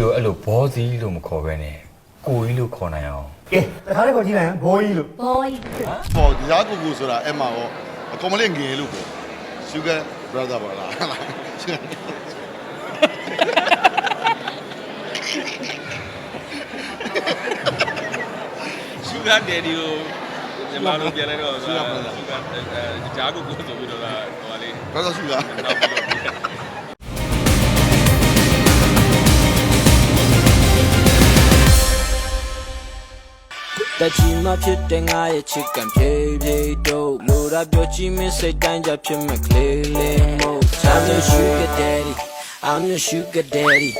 ကိုအဲ့လိုဘောစီလို့မခေါ်ပဲနဲ့ကိုကြီးလို့ခေါ်နိုင်အောင်ကဲတခါလေးခေါ်ကြည့်လိုက်ဟမ်ဘိုးကြီးလို့ boy ပေါ်ဒီသားကိုကိုဆိုတာအဲ့မှာပေါ့အကောင်မလေးငယ်လို့ပေါ့ Sugar brother ပါလားဟုတ်လား Sugar ရှုဂါဒယ်ဒီကိုမြန်မာလိုပြန်လိုက်တော့ရှုဂါရှုဂါအဲဂျာကိုကိုဆိုပြီးတော့ဟိုဟာလေး brother Sugar နောက်ပြီးတော့ တချီမဖြစ်တဲ့ငါရဲ့ချစ်ကံဖြည်းဖြည်းတို့လိုရာပြောချင်မစိတ်တိုင်းကြဖြစ်မဲ့ကလေးလေးမို့ I'm your sugar daddy I'm your sugar daddy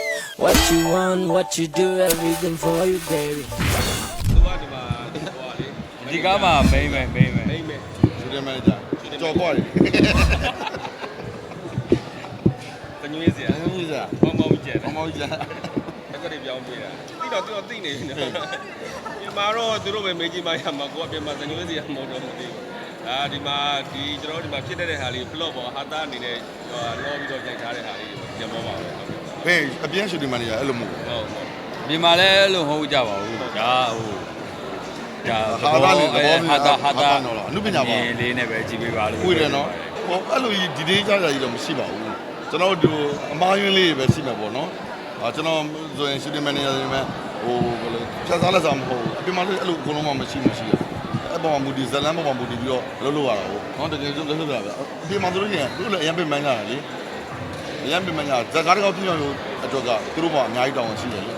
What you want what you do everything for you baby သူကဒီမှာဟိုဟာလေးဒီကားမှာမိမ့်မယ်မိမ့်မယ်မိမ့်မဲ့ Sugar manager ကြော်ခွာတယ်တညွေးစရာအဲ့ဒီစားမောင်မောင်ကျဲအမောကြီးစားတ က်ကတွေပြောင်းပြေးတာပြီးတော့သူကသိနေပြီနော်မြန်မာတော့သူတို့ပဲမေးကြည့်မှရမှာကိုကပြန်မှာတညွေးစရာမဟုတ်တော့မသိဘူးအာဒီမှာဒီကျွန်တော်တို့ဒီမှာဖြစ်တဲ့ဟာလေး plot ပေါ်ဟာတာအနေနဲ့လောပြီးတော့ကြိုက်ထားတဲ့ဟာလေးပြန်ပေါ်ပါပဲဟုတ်ဟေးအပြင်း shooting manager အဲ့လိုမဟုတ်ဘူးဟုတ်ဟုတ်ဒီမှာလည်းအဲ့လိုမဟုတ်ကြပါဘူးဒါဟိုဒါဟာတာလေးသဘောဟာတာဟာတာနော်လားအနုပညာပါမြင်လေးနဲ့ပဲကြည့်ပေးပါလို့ဝေတယ်နော်ဟိုအဲ့လိုကြီးဒီဒေးကြကြကြီးတော့မရှိပါဘူးကျွန်တော်တို့အမားယွင်းလေးပဲရှိမှာပေါ့နော်အာ ကျွန်တော်ဆိုရင် shooting manager တွေမှာဟိုဘယ်လိုဖြတ်စားလက်စားမဟုတ်ဘူးအပြင်မှာလည်းအဲ့လိုအကုန်လုံးမှမရှိမရှိရအဲ့ပေါ်မှာမူဒီဇလန်ပေါ်မှာမူဒီပြီးတော့လှုပ်လို့ရတာဟုတ်ဟောတကယ်ဆိုလှုပ်လို့ရတာဗျအပြင်မှာတို့ရင်တို့လည်းအရင်ပြင်မှန်းကြတာလေအရင်ပြင်မှန်းကြဇက်ကားတကောက်ပြည့်အောင်အတွက်ကသူတို့ကအများကြီးတောင်းရှိတယ်လေ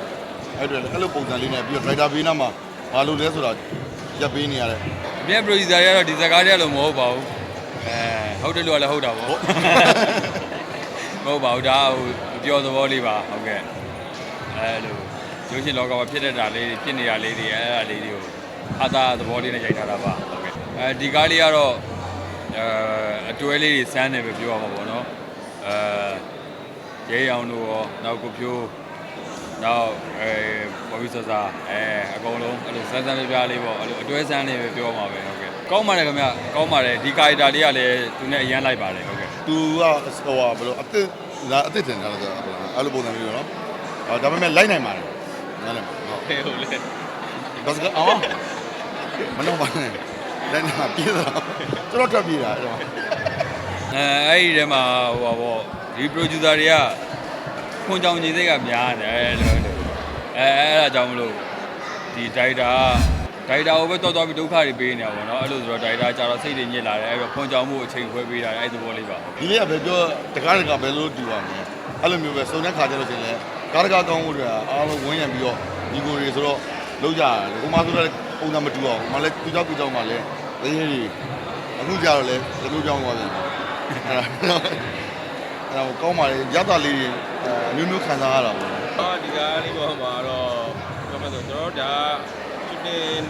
အဲ့ဒါအဲ့လိုပုံစံလေးနဲ့ပြီးတော့ driver ဘေးနားမှာဘာလို့လဲဆိုတာရပ်ပေးနေရတယ်အပြင် producer တွေကတော့ဒီဇာတ်ကားတွေလည်းမဟုတ်ပါဘူးအဲဟုတ်တယ်လို့လည်းဟုတ်တာပေါ့ မဟုတ်ပါဘူးဒါဟိုအပြောသဘောလေးပါဟုတ်ကဲ့အဲလိုရုပ်ရှင်လောကမှာဖြစ်နေတာလေးတွေဖြစ်နေတာလေးတွေအဲအဲ့ဒါလေးတွေကိုဟာတာသဘောလေးနဲ့ရိုက်ထားတာပါဟုတ်ကဲ့အဲဒီကားလေးကတော့အဲအတွဲလေးတွေစမ်းတယ်ပဲပြောရမှာပေါ့နော်အဲရဲအောင်တို့ရောနောက်ကိုဖြိုးနောက်အဲပေါ်ပြီးစစားအဲအကုန်လုံးအဲ့လိုစမ်းစမ်းပြပြလေးပေါ့အဲ့လိုအတွဲစမ်းလေးပဲပြောမှာပဲဟုတ်ကဲ့ကောင်းပါတယ်ခင်ဗျကောင်းပါတယ်ဒီကာရီတာလေးကလည်းသူနဲ့အရန်လိုက်ပါတယ်ဟုတ်ကဲ့ သူကဟိုဟာဘယ်လိုအစ်လာအစ်တင်တာလဲဆိုတော့အဲ့လိုပုံစံမျိုးနော်အော်ဒါပေမဲ့လိုက်နိုင်ပါတယ်နားလည်ဟုတ်ဟဲ့ဟုတ်လေဘတ်ကအော်မနှောပါနဲ့လိုက်နာပြေးတော့တော်တော်ထွက်ပြေးတာအဲ့တော့အဲအဲ့ဒီထဲမှာဟိုပါပေါ့ဒီ producer တွေကခွန်ကြောင်ကြီးစိတ်ကများတယ်လို့လို့အဲအဲ့ဒါကြောင့်မလို့ဒီ director က ဒါရိုက်တာကိုပဲတော်တော်ပြီးဒုက္ခတွေပေးနေတာပေါ့နော်အဲ့လိုဆိုတော့ဒါရိုက်တာကြာတော့စိတ်တွေညစ်လာတယ်အဲ့တော့ဖွင့်ကြောင်းမှုအချိန်ခွဲပေးတာအဲ့သဘောလေးပါဒီလေးကပဲပြောတကားတကားပဲလို့တူပါမယ်အဲ့လိုမျိုးပဲစုံတဲ့ခါကျတော့ရှင်လဲကားတကားကောင်းမှုတွေကအားလုံးဝန်းရံပြီးတော့ဒီကိုတွေဆိုတော့လုံးကြတယ်ဟိုမှာဆိုတော့ပုံစံမတူအောင်ဟိုမှာလဲသူကြောက်သူကြောက်မှလဲတရင်တွေအခုကြတော့လဲသူတို့ကြောက်သွားပြန်အဲ့ဒါအဲ့ဒါကောင်းပါလေရတာလေးတွေအမျိုးမျိုးခံစားရတာပေါ့အာဒီကားလေးပေါ်မှာတော့ပြောမှဆိုတော့ကျွန်တော်ဒါ ချစ်တင်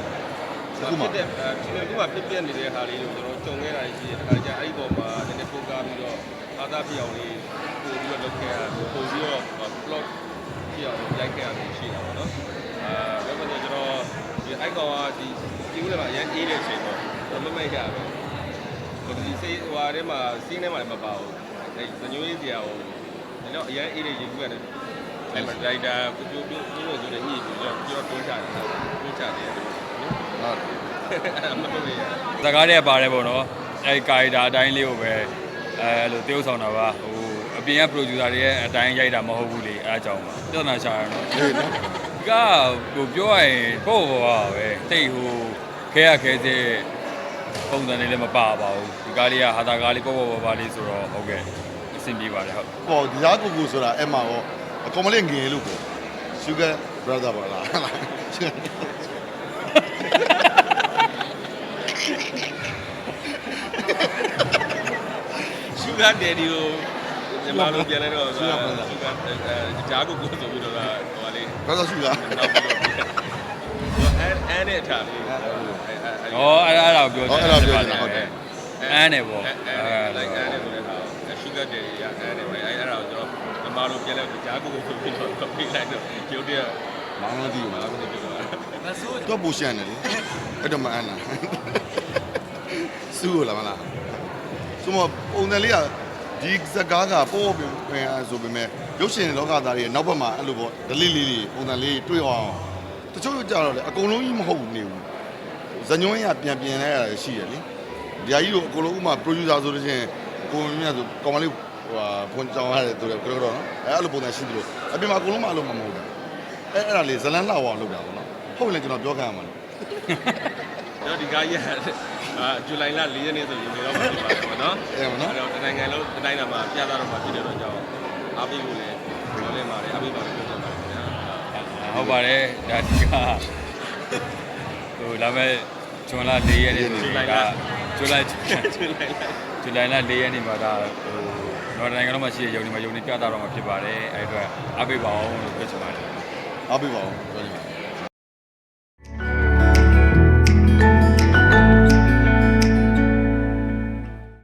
ဖြစ်တဲ့ချစ်တင်ခုမှဖြစ်ပြနေတဲ့ဟာလေးကိုကျွန်တော်ကြုံခဲ့တာရှိတယ်တခါကျအဲ့ဒီပေါ်မှာနည်းနည်းပို့ကားပြီးတော့အာသာပြောင်လေးပို့ပြီးတော့လုပ်ခဲ့ရတယ်ပို့ပြီးတော့ plot ပြောင်ရိုက်ခဲ့ရတယ်ရှိတာပေါ့နော်အာပြောမှဆိုကျွန်တော်ဒီ icon ကဒီဒီဦးလည်းမှာအရင်အေးတဲ့အချိန်ပေါ့ကျွန်တော်မမိတ်ရပဲဒီစေးဟိုဟာထဲမှာစီးထဲမှာလည်းမပါဘူးအဲဇညွေးစရာဟိုဒီတော့အရင်အေးတဲ့ရေကူးရတယ် အဲ့မှာဒရိုက်တာကိုပြိုပြိုပြိုလို့ဆိုတဲ့ညှိပြီးတော့ပြောတွန်းချတယ်တွန်းချတယ်ဟုတ်မဟုတ်ဘူးရဇာတ်ကားတွေကပါတယ်ပေါ့နော်အဲ့ဒီကာရီတာအတိုင်းလေးကိုပဲအဲအဲ့လိုတရုပ်ဆောင်တာပါဟိုအပြင်က producer တွေရဲ့အတိုင်းရိုက်တာမဟုတ်ဘူးလေအဲအကြောင်းပါပြဿနာရှာရတော့ဟေးနော်ဒီကဟိုပြောရရင်ပေါ့ပေါ့ပါပဲတိတ်ဟိုခဲရခဲစေပုံစံလေးလည်းမပါပါဘူးဒီကားလေးကဟာတာကားလေးပေါ့ပေါ့ပါပါလေးဆိုတော့ဟုတ်ကဲ့အဆင်ပြေပါတယ်ဟုတ်ပေါ်ဒီသားကိုကိုဆိုတာအဲ့မှာပေါ့ အကောင်မလေးငယ်လို့ပေါ့ Sugar brother ပါလားဟုတ်လား Sugar ရှုဂါဒယ်ဒီကိုမြန်မာလိုပြန်လိုက်တော့ရှုဂါရှုဂါအဲဂျာကိုကိုဆိုပြီးတော့ဟိုဟာလေး brother Sugar နောက်ပြီးတော့ဟိုအဲအဲနဲ့အထားလေးဩအဲ့ဒါအဲ့ဒါကိုပြောဟောအဲ့ဒါပြောနေတာဟုတ်တယ်အန်းတယ်ပေါ့အဲအဲလိုက်အဲနဲ့ဆိုတဲ့ဟာရှုဂါဒယ်ရအဲနဲ့ပဲအဲ အဲ့ဒါကိုကျွန်တော်မြန်မာလိုပြန်လိုက်ဂျာကိုကိုဆိုပြီးတော့ပြေးလိုက်တော့ကျုပ်တည်းမောင်လို့ဒီမာမှာလို့ပြောတာတော့ပူရှန်တယ်လေအဲ့တော့မအန်းနာစူးလာမလားစမပုံတယ်လေးကဒီစကားကပို့ပြင်ဆိုပေမဲ့ရုပ်ရှင်လောကသားတွေရဲ့နောက်ဘက်မှာအဲ့လိုပေါ့ဒလိလေးတွေပုံစံလေးတွေ့အောင်တချို့ကြတော့လေအကုန်လုံးကြီးမဟုတ်ဘူးနေဘူးဇညွန်းရပြန်ပြင်လဲရတယ်ရှိတယ်လေဒီဟာကြီးကိုအကုန်လုံးဥမာ producer ဆိုလို့ရှိရင်ကိုယ်မြတ်ဆိုကောင်မလေး ဟိုဟာဖွင့်ကြောင်းရတယ်တူတယ်ကတော့တော့နော်အဲ့လိုပုံစံရှိတယ်လို့အပြင်မှာအကုန်လုံးမအလုံးမမဟုတ်ဘူးအဲ့အဲ့ဒါလေးဇလန်းလောက်အောင်လုပ်တာပေါ့နော်ဟုတ်ရင်လည်းကျွန်တော်ပြောခံရမှာလေကျွန်တော်ဒီကားကြီးကအာဇူလိုင်လ4ရက်နေ့ဆိုရင်တော့ဖြစ်ပါတယ်ပေါ့နော်အဲ့မှာနော်အဲ့တော့တနိုင်ငံလုံးတတိုင်းတာမှာပြသတော့မှာဖြစ်တဲ့တော့ကြောင့်အားပေးဖို့လည်းပြောလဲပါတယ်အားပေးပါလို့ပြောချင်ပါတယ်ခင်ဗျာဟုတ်ပါတယ်ဒါဒီကဟိုဒါမဲ့ဂျွန်လာ၄ရက်နေ့ဆိုရင်ဒါဂျူလိုင်ဇူလိုင်လဇူလိုင်လ၄ရက်နေ့မှာဒါဟို နော်နိုင်ငံလုံးမှာရှိတဲ့ယုံဒီမှာယုံဒီပြတာတော့မှာဖြစ်ပါတယ်အဲ့အတွက်အားပေးပါအောင်လို့ပြောချင်ပါတယ်အားပေးပါဦးပြောချင်ပါတယ်